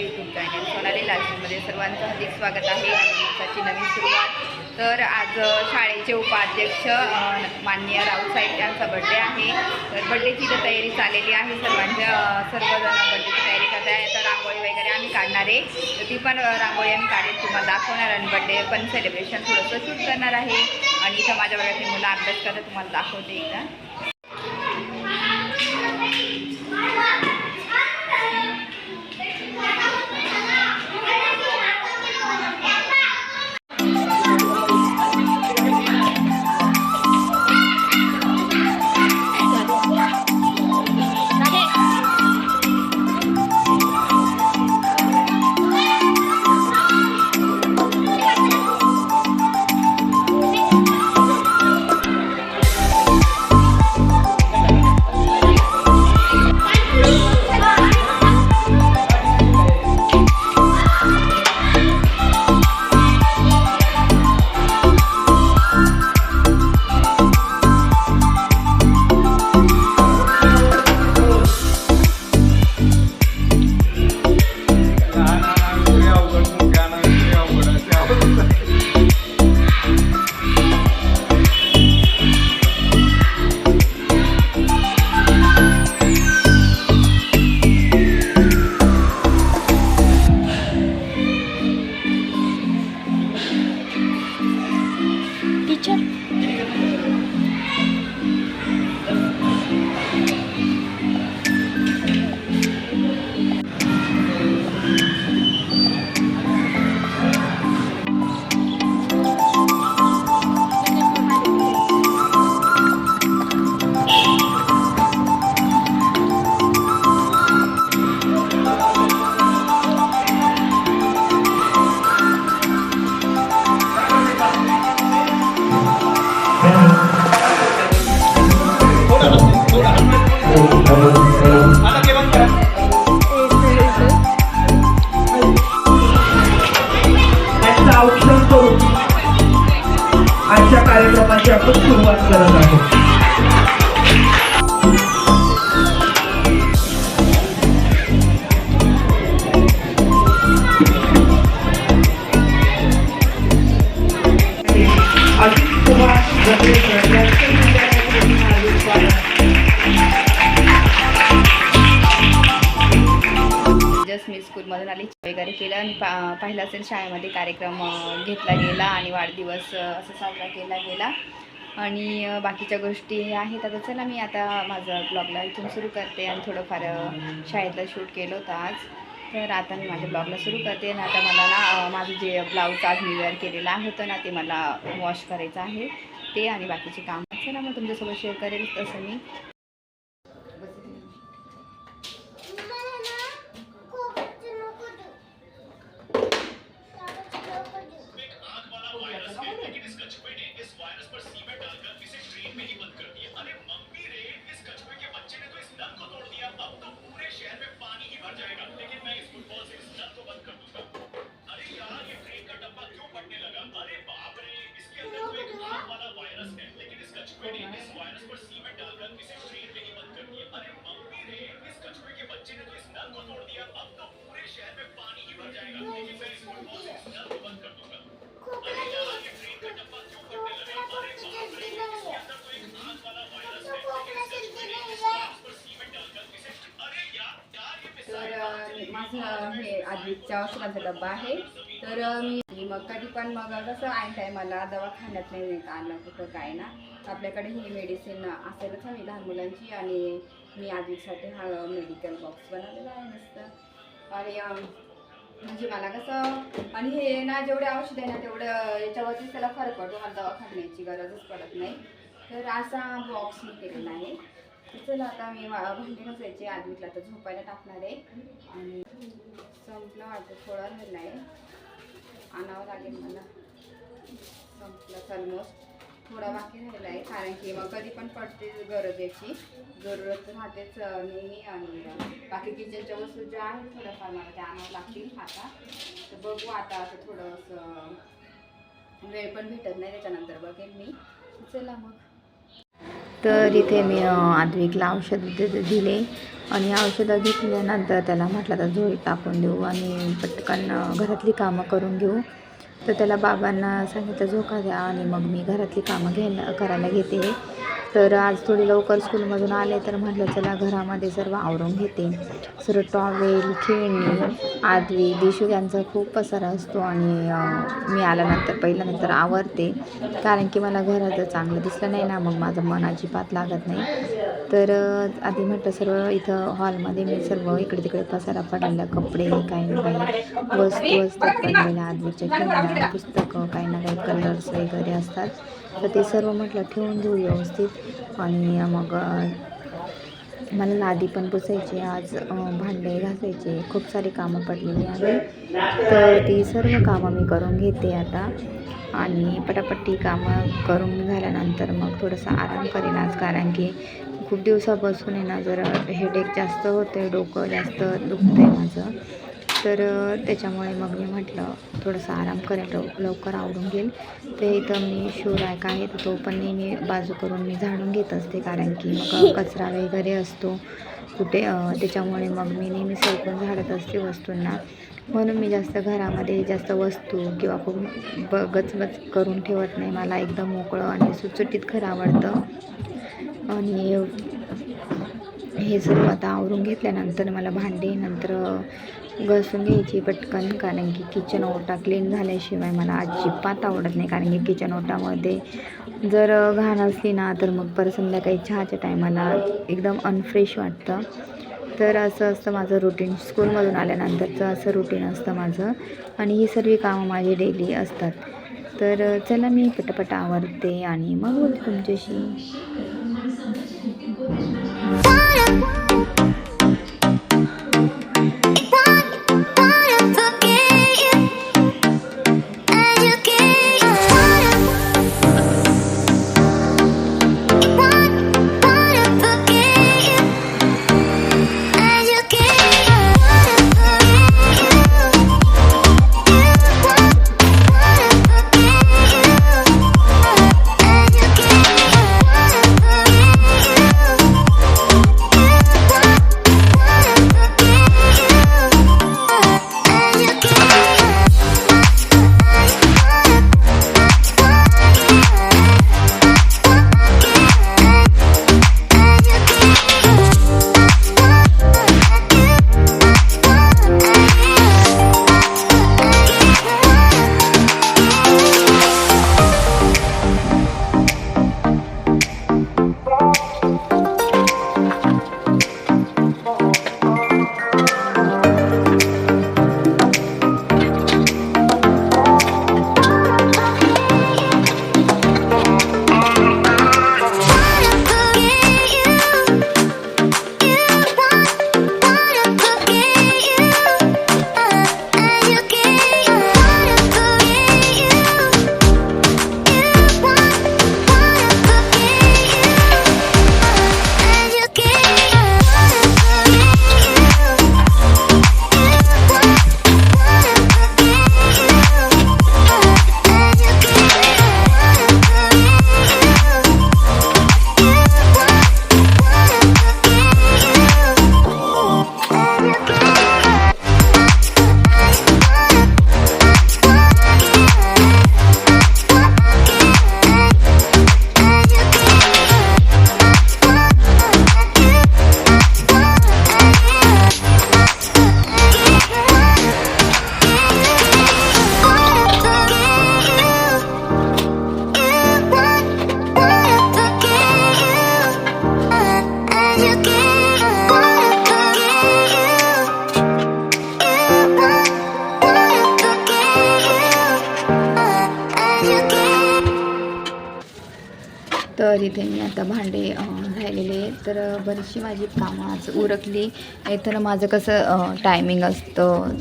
YouTube channel Sonali लालसीमध्ये सर्वांचं हार्दिक स्वागत आहे. आणि दिवसाची नवीन सुरुवात. तर आज शाळेचे उपाध्यक्ष मान्य माननीय राऊसाहेब यांचा बड्डे आहे. तर बड्डेची तर तयारी चाललेली आहे. सर्वांच्या सर्वजण बड्डेची तयारी करत आहे तर रांगोळी वगैरे आम्ही काढणार आहे. तर ती पण रांगोळी आम्ही काढेल. तुम्हाला दाखवणार आणि बड्डे पण सेलिब्रेशन थोडंसं शूट करणार आहे. आणि इथं माझ्या वर्गातली मुलं अभ्यास करत तुम्हाला दाखवते एकदा. यांचं केलं आणि पा पाहिलं असेल शाळेमध्ये कार्यक्रम घेतला गेला आणि वाढदिवस असा असं साजरा केला गेला. आणि बाकीच्या गोष्टी आहेत. आता चला मी आता माझं ब्लॉगला इथून सुरू करते आणि थोडंफार शाळेतला शाळेतलं शूट केलं होतं आज. तर आता मी माझ्या ब्लॉगला सुरू करते आणि आता मला ना माझं जे ब्लाऊज आज मी वेअर केलेलं होतं ना ते मला वॉश करायचं आहे. ते आणि बाकीचे काम. चला मग तुमच्यासोबत शेअर करेल तसं मी. चहा आधीच्या औषधाचा डब्बा आहे. तर मी मग कधी पण मग कसं आहे मला दवाखान्यात नाही नेता आलं कुठं काय ना. आपल्याकडे ही मेडिसिन असेलच हवी लहान मुलांची आणि मी आजीसाठी हा मेडिकल बॉक्स बनवलेला आहे मस्त. आणि म्हणजे मला कसं आणि हे ना जेवढे औषध आहे ना तेवढं याच्यावरतीच त्याला फरक पडतो. मला दवाखान्याची गरजच पडत नाही. तर असा बॉक्स मी केलेला आहे. चला आता मी भांडी घासायची. आधीतला तर झोपायला टाकणार आहे. आणि संपलं वाटतं थोडा राहिला आहे आणावं लागेल मला. संपलं ऑलमोस्ट थोडा बाकी राहिला आहे कारण की मग कधी पण पडते गरज याची. जरूरत राहतेच नेहमी आणि बाकी किचनच्या वस्तू ज्या आहेत थोड्याफार मला त्या आणावं लागतील आता. तर बघू आता असं थोडंसं वेळ पण भेटत नाही त्याच्यानंतर बघेल मी. चला मग. तर इथे मी आद्विकला औषध दिले. आणि औषधं घेतल्यानंतर त्याला म्हटलं तर झोळी टाकून देऊ आणि पटकन घरातली कामं करून घेऊ. तर त्याला बाबांना सांगितलं झोका द्या आणि मग मी घरातली कामं घ्यायला करायला घेते. तर आज थोडी लवकर स्कूलमधून आले तर म्हटलं चला घरामध्ये सर्व आवरून घेते. सर्व टॉवेल खेळणी आदवी दिशू यांचा खूप पसारा असतो आणि मी आल्यानंतर पहिल्यानंतर आवरते. कारण की मला घराचं चांगलं दिसलं नाही ना मग माझं मन अजिबात लागत नाही. तर आधी म्हटलं सर्व इथं हॉलमध्ये मी सर्व इकडे तिकडे पसारा पडलेला कपडे काही ना काही वस्तू असतात पडलेल्या आदवीच्या खेळण्या पुस्तकं काही ना काही कलर्स वगैरे असतात. तर ते सर्व म्हटलं ठेवून देऊ व्यवस्थित. आणि मग मला लादी पण पुसायची आज भांडे घासायचे. खूप सारी कामं पडलेली आहेत तर ती सर्व कामं मी करून घेते आता. आणि पटापट्टी कामं करून झाल्यानंतर मग थोडंसं आराम करेन आज कारण की खूप दिवसापासून आहे ना जरा हेडेक जास्त होतं डोकं जास्त दुखतं आहे माझं. तर त्याच्यामुळे मग मी म्हटलं थोडंसं आराम करेल लव लवकर आवरून घेईल. ते इथं मी शो रॅक आहे तर तो पण नेहमी बाजू करून मी झाडून घेत असते कारण की मग कचरा वगैरे असतो कुठे त्याच्यामुळे मग मी नेहमी सरकून झाडत असते वस्तूंना. म्हणून मी जास्त घरामध्ये जास्त वस्तू किंवा खूप ब गचबच करून ठेवत नाही. मला एकदम मोकळं आणि सुटसुटीत घर आवडतं. आणि हे सर्व आता आवरून घेतल्यानंतर मला भांडी नंतर घासून घ्यायची पटकन कारण की किचन ओटा क्लीन झाल्याशिवाय मला अजिबात आवडत नाही. कारण की किचन ओटामध्ये जर घाण असली ना तर मग परत संध्याकाळी चहाच्या टायमाला एकदम अनफ्रेश वाटतं. तर असं असतं माझं रुटीन स्कूलमधून आल्यानंतरचं असं रुटीन असतं माझं. आणि ही सर्व कामं माझी डेली असतात. तर चला मी पटापट आवरते आणि मग बोलते तुमच्याशी. तर इथे मी आता भांडे राहिलेले तर बरीचशी माझी कामं आज उरकली तर माझं कसं टायमिंग असतं.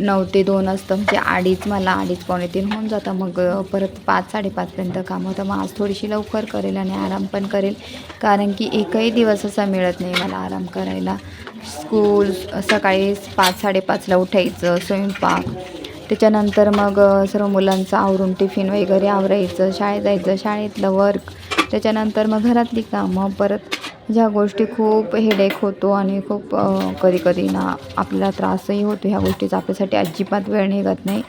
नऊ ते दोन असतं. म्हणजे अडीच मला अडीच पावणे तीन होऊन जातं. मग परत पाच साडेपाचपर्यंत काम होतं. मग आज थोडीशी लवकर करेल आणि आराम पण करेल. कारण की एकही दिवस असा मिळत नाही मला आराम करायला. स्कूल सकाळी पाच साडेपाचला उठायचं स्वयंपाक त्याच्यानंतर मग सर्व मुलांचं आवरून टिफिन वगैरे आवरायचं शाळेत जायचं शाळेतलं वर्क त्याच्यानंतर मग घरातली कामं परत ह्या गोष्टी खूप हेडेक होतो आणि खूप कधी कधी ना आपल्याला त्रासही होतो ह्या गोष्टीचा. आपल्यासाठी अजिबात वेळ निघत नाही.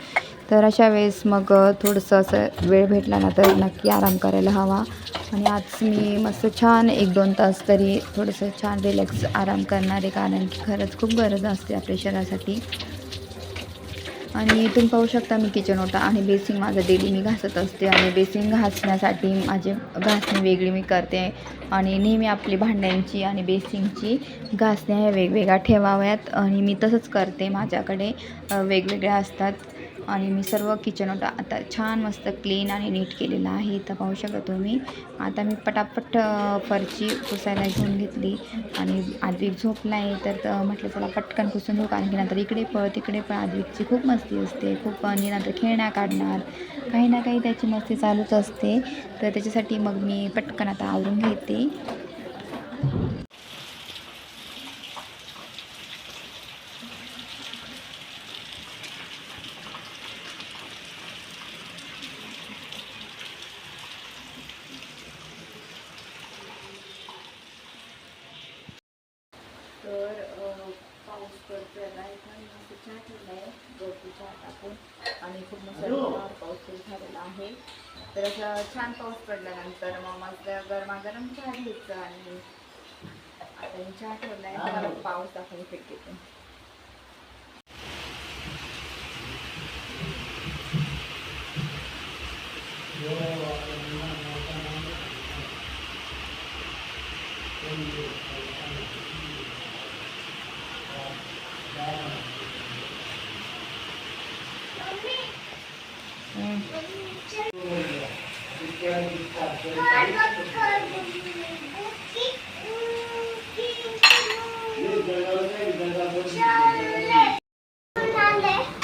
तर अशा वेळेस मग थोडंसं असं वेळ भेटला ना तर नक्की आराम करायला हवा. आणि आज मी मस्त छान एक दोन तास तरी थोडंसं छान रिलॅक्स आराम करणार आहे. कारण की खरंच खूप गरज असते आपल्या शरीरासाठी. आणि तुम्ही पाहू शकता मी किचन ओटा आणि बेसिन माझं डेली मी घासत असते आणि बेसिन घासण्यासाठी माझे घासणी वेगळी मी करते. आणि नेहमी आपली भांड्यांची आणि बेसिनची घासण्या ह्या वेगवेगळ्या ठेवाव्यात आणि मी तसंच करते. माझ्याकडे वेगवेगळ्या असतात. आणि मी सर्व किचन आता छान मस्त क्लीन आणि नीट केलेलं आहे. इथं पाहू शकता तुम्ही. आता मी पटापट फरची पुसायला घेऊन घेतली. आणि आद्विक झोपला आहे तर म्हटलं चला पटकन पुसून घेऊ. कारण की नंतर इकडे पळ तिकडे पण आद्विकची खूप मस्ती असते. खूप आणि नंतर खेळण्या काढणार. काही ना काही त्याची मस्ती चालूच असते. तर त्याच्यासाठी मग मी पटकन आता आवरून घेते तर अ, पाऊस पडतोय आता इथं मस्त चहा ठेवला आहे गवती चहा टाकून आणि खूप मस्त जोरावर पाऊस सुरू झालेला आहे तर असं छान पाऊस पडल्यानंतर मग मस्त गरमागरम चहा घ्यायचं आणि आता चहा ठेवला आहे तर पाऊस दाखवून खिडकीतून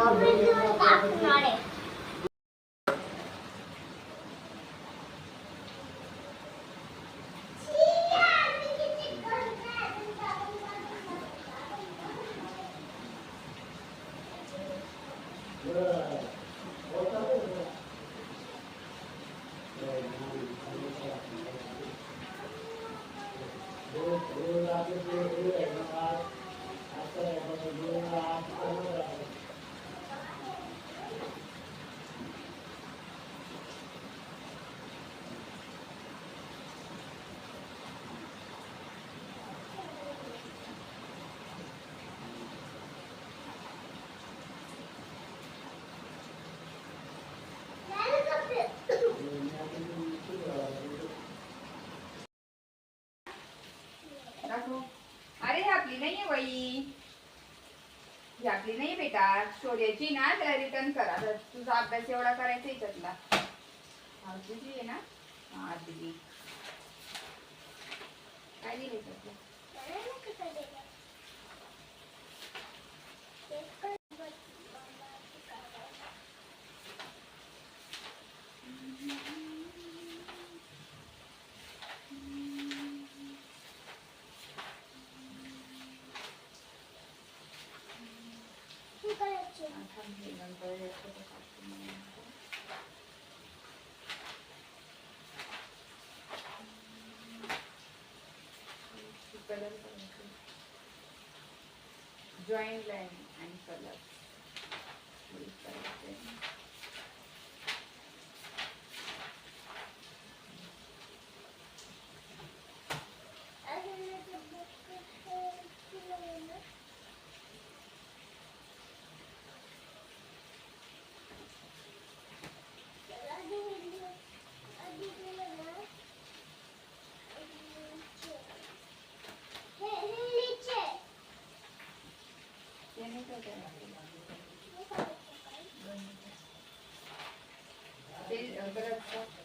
आणलं दाखव अरे ही आपली नाहीये वही ही आपली नाही बेटा. शोर्याची ना त्याला रिटर्न करा. तर तुझा अभ्यास एवढा करायचा याच्यातला हा तुझी आहे ना? हा तुझी काय दिली त्यातलं हा, थांब, हे नंतर हे photo Alberto.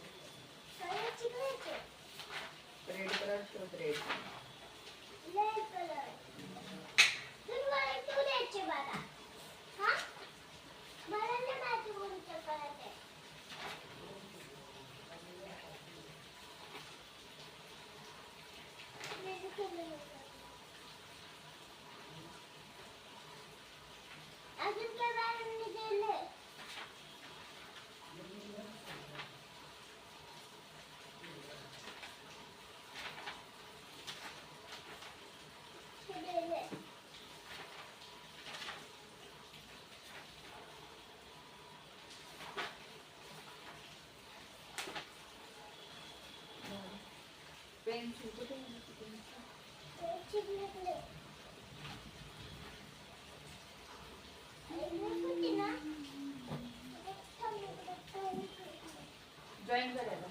जॉईन करायला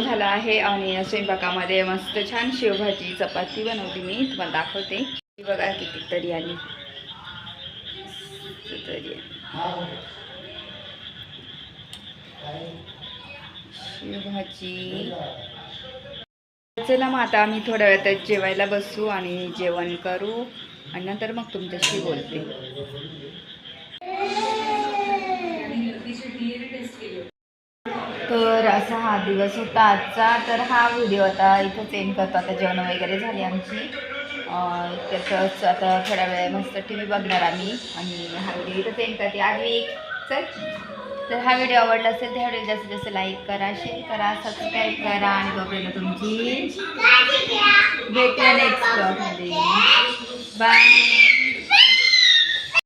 बनवून झाला आहे आणि स्वयंपाकामध्ये मस्त छान शेवभाजी चपाती बनवली मी. तुम्हाला दाखवते. ती बघा किती तरी आली. तरी शेवभाजी. चला मग आता आम्ही थोड्या वेळात जेवायला बसू आणि जेवण करू. आणि नंतर मग तुमच्याशी बोलते. तर असा हा दिवस होता आजचा. तर हा व्हिडिओ आता इथंच एंड करतो. आता जेवण वगैरे झाली आमची. अं, त्याचंच आता थोड्या वेळ मस्त टी व्ही बघणार आम्ही. आणि हा व्हिडिओ इथंच एंड करते. आधी चल. तर हा व्हिडिओ आवडला असेल तर हा व्हिडिओ जास्तीत जास्त लाईक करा शेअर करा सबस्क्राईब करा आणि तोपर्यंत तुमची. भेटूया नेक्स्ट ब्लॉगमध्ये बाय